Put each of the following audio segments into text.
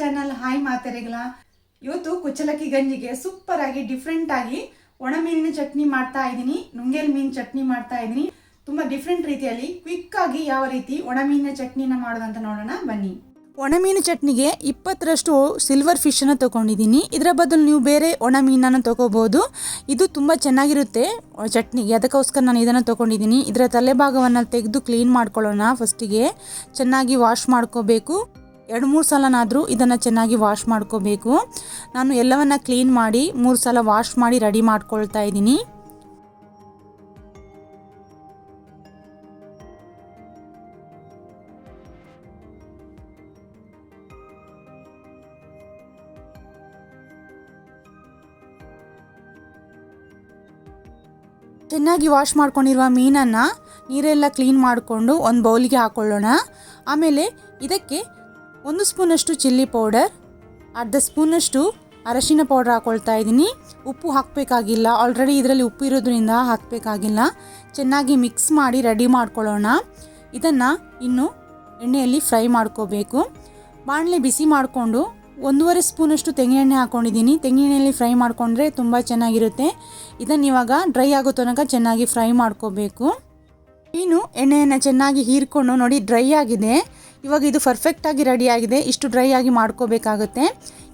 Channel hi ಮಾತೆರೆಗಳ. ಇವತ್ತು ಕುಚ್ಚಲಕ್ಕಿ ಗಂಜಿಗೆ ಸೂಪರ್ ಆಗಿ ಡಿಫ್ರೆಂಟ್ ಆಗಿ ಒಣ ಮೀನಿನ ಚಟ್ನಿ ಮಾಡ್ತಾ ಇದ್ದೀನಿ. ನುಂಗೇಲ್ ಮೀನ್ ಚಟ್ನಿ ಮಾಡ್ತಾ ಇದ್ದೀನಿ. ತುಂಬಾ ಡಿಫ್ರೆಂಟ್ ರೀತಿಯಲ್ಲಿ ಕ್ವಿಕ್ ಆಗಿ ಯಾವ ರೀತಿ ಒಣ ಮೀನಿನ ಚಟ್ನಿನ ಮಾಡೋದಂತ ನೋಡೋಣ. ಬನ್ನಿ. ಒಣ ಮೀನು ಚಟ್ನಿಗೆ ಇಪ್ಪತ್ತರಷ್ಟು ಸಿಲ್ವರ್ ಫಿಶನ್ನು ತೊಗೊಂಡಿದ್ದೀನಿ. ಇದರ ಬದಲು ನೀವು ಬೇರೆ ಒಣ ಮೀನನ್ನು ತೊಗೋಬೋದು. ಇದು ತುಂಬ ಚೆನ್ನಾಗಿರುತ್ತೆ ಚಟ್ನಿಗೆ. ಅದಕ್ಕೋಸ್ಕರ ನಾನು ಇದನ್ನು ತೊಗೊಂಡಿದ್ದೀನಿ. ಇದರ ತಲೆಭಾಗವನ್ನು ತೆಗೆದು ಕ್ಲೀನ್ ಮಾಡ್ಕೊಳ್ಳೋಣ ಫಸ್ಟಿಗೆ ಚೆನ್ನಾಗಿ ವಾಶ್ ಮಾಡ್ಕೋಬೇಕು. ಎರಡು ಮೂರು ಸಲನಾದರೂ ಇದನ್ನು ಚೆನ್ನಾಗಿ ವಾಶ್ ಮಾಡ್ಕೋಬೇಕು. ನಾನು ಎಲ್ಲವನ್ನು ಕ್ಲೀನ್ ಮಾಡಿ ಮೂರು ಸಲ ವಾಶ್ ಮಾಡಿ ರೆಡಿ ಮಾಡ್ಕೊಳ್ತಾ ಇದ್ದೀನಿ. ಚೆನ್ನಾಗಿ ವಾಶ್ ಮಾಡ್ಕೊಂಡಿರುವ ಮೀನನ್ನು ನೀರೆಲ್ಲ ಕ್ಲೀನ್ ಮಾಡಿಕೊಂಡು ಒಂದು ಬೌಲಿಗೆ ಹಾಕ್ಕೊಳ್ಳೋಣ ಆಮೇಲೆ ಇದಕ್ಕೆ ಒಂದು ಸ್ಪೂನಷ್ಟು ಚಿಲ್ಲಿ ಪೌಡರ್, ಅರ್ಧ ಸ್ಪೂನಷ್ಟು ಅರಶಿನ ಪೌಡರ್ ಹಾಕ್ಕೊಳ್ತಾ ಇದ್ದೀನಿ. ಉಪ್ಪು ಹಾಕಬೇಕಾಗಿಲ್ಲ. ಆಲ್ರೆಡಿ ಇದರಲ್ಲಿ ಉಪ್ಪು ಇರೋದ್ರಿಂದ ಹಾಕಬೇಕಾಗಿಲ್ಲ. ಚೆನ್ನಾಗಿ ಮಿಕ್ಸ್ ಮಾಡಿ ರೆಡಿ ಮಾಡ್ಕೊಳ್ಳೋಣ. ಇದನ್ನು ಇನ್ನು ಎಣ್ಣೆಯಲ್ಲಿ ಫ್ರೈ ಮಾಡ್ಕೋಬೇಕು. ಬಾಣಲೆ ಬಿಸಿ ಮಾಡಿಕೊಂಡು ಒಂದೂವರೆ ಸ್ಪೂನಷ್ಟು ತೆಂಗಿನೆಣ್ಣೆ ಹಾಕ್ಕೊಂಡಿದ್ದೀನಿ ತೆಂಗಿನೆಣ್ಣೆಯಲ್ಲಿ ಫ್ರೈ ಮಾಡಿಕೊಂಡ್ರೆ ತುಂಬ ಚೆನ್ನಾಗಿರುತ್ತೆ. ಇದನ್ನು ಇವಾಗ ಡ್ರೈ ಆಗೋ ತನಕ ಚೆನ್ನಾಗಿ ಫ್ರೈ ಮಾಡ್ಕೋಬೇಕು. ಮೀನು ಎಣ್ಣೆಯನ್ನು ಚೆನ್ನಾಗಿ ಹೀರ್ಕೊಂಡು ನೋಡಿ ಡ್ರೈ ಆಗಿದೆ. ಇವಾಗ ಇದು ಪರ್ಫೆಕ್ಟಾಗಿ ರೆಡಿ ಆಗಿದೆ. ಇಷ್ಟು ಡ್ರೈ ಆಗಿ ಮಾಡ್ಕೋಬೇಕಾಗುತ್ತೆ.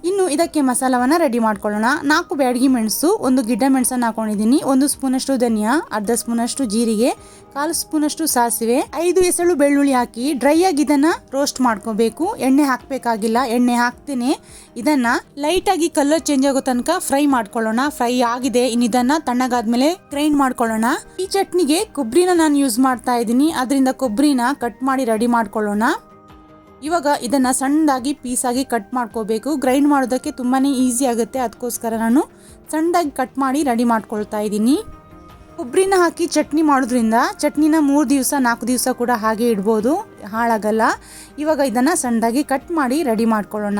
ಇನ್ನು ಇದಕ್ಕೆ ಮಸಾಲವನ್ನು ರೆಡಿ ಮಾಡ್ಕೊಳ್ಳೋಣ. ನಾಲ್ಕು ಬ್ಯಾಡಗಿ ಮೆಣಸು, ಒಂದು ಗಿಡ್ಡ ಮೆಣಸನ್ನು ಹಾಕೊಂಡಿದ್ದೀನಿ. ಒಂದು ಸ್ಪೂನಷ್ಟು ಧನಿಯಾ, ಅರ್ಧ ಸ್ಪೂನಷ್ಟು ಜೀರಿಗೆ, ಕಾಲು ಸ್ಪೂನಷ್ಟು ಸಾಸಿವೆ, ಐದು ಎಸಳು ಬೆಳ್ಳುಳ್ಳಿ ಹಾಕಿ ಡ್ರೈ ಆಗಿ ಇದನ್ನು ರೋಸ್ಟ್ ಮಾಡ್ಕೋಬೇಕು. ಎಣ್ಣೆ ಹಾಕಬೇಕಾಗಿಲ್ಲ, ಎಣ್ಣೆ ಹಾಕ್ತೀನಿ. ಇದನ್ನು ಲೈಟಾಗಿ ಕಲರ್ ಚೇಂಜ್ ಆಗೋ ತನಕ ಫ್ರೈ ಮಾಡ್ಕೊಳ್ಳೋಣ. ಫ್ರೈ ಆಗಿದೆ, ಇನ್ನು ಇದನ್ನು ತಣ್ಣಗಾದ್ಮೇಲೆ ಗ್ರೈಂಡ್ ಮಾಡ್ಕೊಳ್ಳೋಣ. ಈ ಚಟ್ನಿಗೆ ಕೊಬ್ಬರಿನ ನಾನು ಯೂಸ್ ಮಾಡ್ತಾ ಇದ್ದೀನಿ. ಅದರಿಂದ ಕೊಬ್ಬರಿನ ಕಟ್ ಮಾಡಿ ರೆಡಿ ಮಾಡ್ಕೊಳ್ಳೋಣ. ಇವಾಗ ಇದನ್ನು ಸಣ್ಣದಾಗಿ ಪೀಸಾಗಿ ಕಟ್ ಮಾಡ್ಕೋಬೇಕು. ಗ್ರೈಂಡ್ ಮಾಡೋದಕ್ಕೆ ತುಂಬಾ ಈಸಿ ಆಗುತ್ತೆ. ಅದಕ್ಕೋಸ್ಕರ ನಾನು ಸಣ್ಣದಾಗಿ ಕಟ್ ಮಾಡಿ ರೆಡಿ ಮಾಡ್ಕೊಳ್ತಾ ಇದ್ದೀನಿ. ಕೊಬ್ಬರಿನ ಹಾಕಿ ಚಟ್ನಿ ಮಾಡೋದ್ರಿಂದ ಚಟ್ನಿನ ಮೂರು ದಿವಸ, ನಾಲ್ಕು ದಿವಸ ಕೂಡ ಹಾಗೆ ಇಡ್ಬೋದು. ಹಾಳಾಗಲ್ಲ. ಇವಾಗ ಇದನ್ನು ಸಣ್ಣದಾಗಿ ಕಟ್ ಮಾಡಿ ರೆಡಿ ಮಾಡ್ಕೊಳ್ಳೋಣ.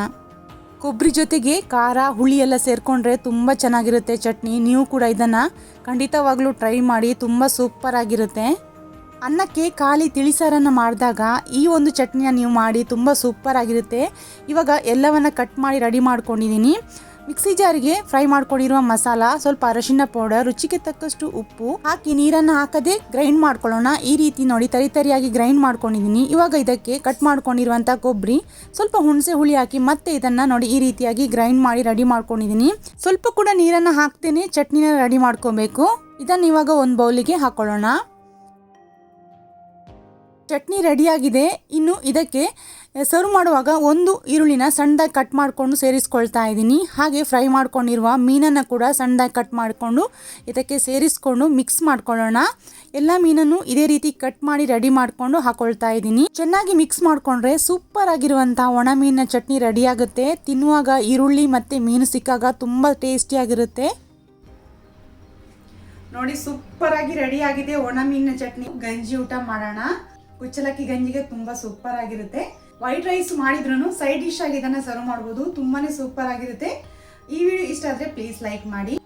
ಕೊಬ್ಬರಿ ಜೊತೆಗೆ ಖಾರ, ಹುಳಿ ಎಲ್ಲ ಸೇರಿಕೊಂಡ್ರೆ ತುಂಬ ಚೆನ್ನಾಗಿರುತ್ತೆ ಚಟ್ನಿ. ನೀವು ಕೂಡ ಇದನ್ನು ಖಂಡಿತವಾಗ್ಲೂ ಟ್ರೈ ಮಾಡಿ. ತುಂಬ ಸೂಪರ್ ಆಗಿರುತ್ತೆ. ಅನ್ನಕ್ಕೆ ಖಾಲಿ ತಿಳಿಸಾರನ್ನು ಮಾಡಿದಾಗ ಈ ಒಂದು ಚಟ್ನಿನ ನೀವು ಮಾಡಿ ತುಂಬ ಸೂಪರ್ ಆಗಿರುತ್ತೆ. ಇವಾಗ ಎಲ್ಲವನ್ನ ಕಟ್ ಮಾಡಿ ರೆಡಿ ಮಾಡ್ಕೊಂಡಿದ್ದೀನಿ. ಮಿಕ್ಸಿ ಜಾರಿಗೆ ಫ್ರೈ ಮಾಡ್ಕೊಂಡಿರುವ ಮಸಾಲ, ಸ್ವಲ್ಪ ಅರಶಿನ ಪೌಡರ್ ರುಚಿಗೆ ತಕ್ಕಷ್ಟು ಉಪ್ಪು ಹಾಕಿ ನೀರನ್ನು ಹಾಕದೆ ಗ್ರೈಂಡ್ ಮಾಡ್ಕೊಳ್ಳೋಣ. ಈ ರೀತಿ ನೋಡಿ ತರಿ ತರಿಯಾಗಿ ಗ್ರೈಂಡ್ ಮಾಡ್ಕೊಂಡಿದ್ದೀನಿ. ಇವಾಗ ಇದಕ್ಕೆ ಕಟ್ ಮಾಡ್ಕೊಂಡಿರುವಂಥ ಕೊಬ್ಬರಿ, ಸ್ವಲ್ಪ ಹುಣಸೆ ಹುಳಿ ಹಾಕಿ ಮತ್ತೆ ಇದನ್ನು ನೋಡಿ ಈ ರೀತಿಯಾಗಿ ಗ್ರೈಂಡ್ ಮಾಡಿ ರೆಡಿ ಮಾಡ್ಕೊಂಡಿದ್ದೀನಿ. ಸ್ವಲ್ಪ ಕೂಡ ನೀರನ್ನು ಹಾಕ್ತೇನೆ ಚಟ್ನಿನ ರೆಡಿ ಮಾಡ್ಕೊಬೇಕು. ಇದನ್ನು ಇವಾಗ ಒಂದು ಬೌಲಿಗೆ ಹಾಕೊಳ್ಳೋಣ. ಚಟ್ನಿ ರೆಡಿಯಾಗಿದೆ. ಇನ್ನು ಇದಕ್ಕೆ ಸರ್ವ್ ಮಾಡುವಾಗ ಒಂದು ಈರುಳ್ಳಿನ ಸಣ್ಣದಾಗಿ ಕಟ್ ಮಾಡಿಕೊಂಡು ಸೇರಿಸ್ಕೊಳ್ತಾ ಇದ್ದೀನಿ. ಹಾಗೆ ಫ್ರೈ ಮಾಡ್ಕೊಂಡಿರುವ ಮೀನನ್ನು ಕೂಡ ಸಣ್ಣದಾಗಿ ಕಟ್ ಮಾಡಿಕೊಂಡು ಇದಕ್ಕೆ ಸೇರಿಸ್ಕೊಂಡು ಮಿಕ್ಸ್ ಮಾಡ್ಕೊಳ್ಳೋಣ. ಎಲ್ಲ ಮೀನನ್ನು ಇದೇ ರೀತಿ ಕಟ್ ಮಾಡಿ ರೆಡಿ ಮಾಡಿಕೊಂಡು ಹಾಕೊಳ್ತಾ ಇದ್ದೀನಿ. ಚೆನ್ನಾಗಿ ಮಿಕ್ಸ್ ಮಾಡಿಕೊಂಡ್ರೆ ಸೂಪರ್ ಆಗಿರುವಂಥ ಒಣ ಮೀನಿನ ಚಟ್ನಿ ರೆಡಿಯಾಗುತ್ತೆ ತಿನ್ನುವಾಗ ಈರುಳ್ಳಿ ಮತ್ತು ಮೀನು ಸಿಕ್ಕಾಗ ತುಂಬ ಟೇಸ್ಟಿಯಾಗಿರುತ್ತೆ ನೋಡಿ ಸೂಪರ್ ಆಗಿ ರೆಡಿ ಆಗಿದೆ ಒಣ ಮೀನಿನ ಚಟ್ನಿ. ಗಂಜಿ ಊಟ ಮಾಡೋಣ. ಕುಚ್ಚಲಕ್ಕಿ ಗಂಜಿಗೆ ತುಂಬಾ ಸೂಪರ್ ಆಗಿರುತ್ತೆ. ವೈಟ್ ರೈಸ್ ಮಾಡಿದ್ರು ಸೈಡ್ ಡಿಶ್ ಆಗಿ ಇದನ್ನ ಸರ್ವ್ ಮಾಡ್ಬೋದು. ತುಂಬಾನೇ ಸೂಪರ್ ಆಗಿರುತ್ತೆ. ಈ ವಿಡಿಯೋ ಇಷ್ಟ ಆದ್ರೆ ಪ್ಲೀಸ್ ಲೈಕ್ ಮಾಡಿ.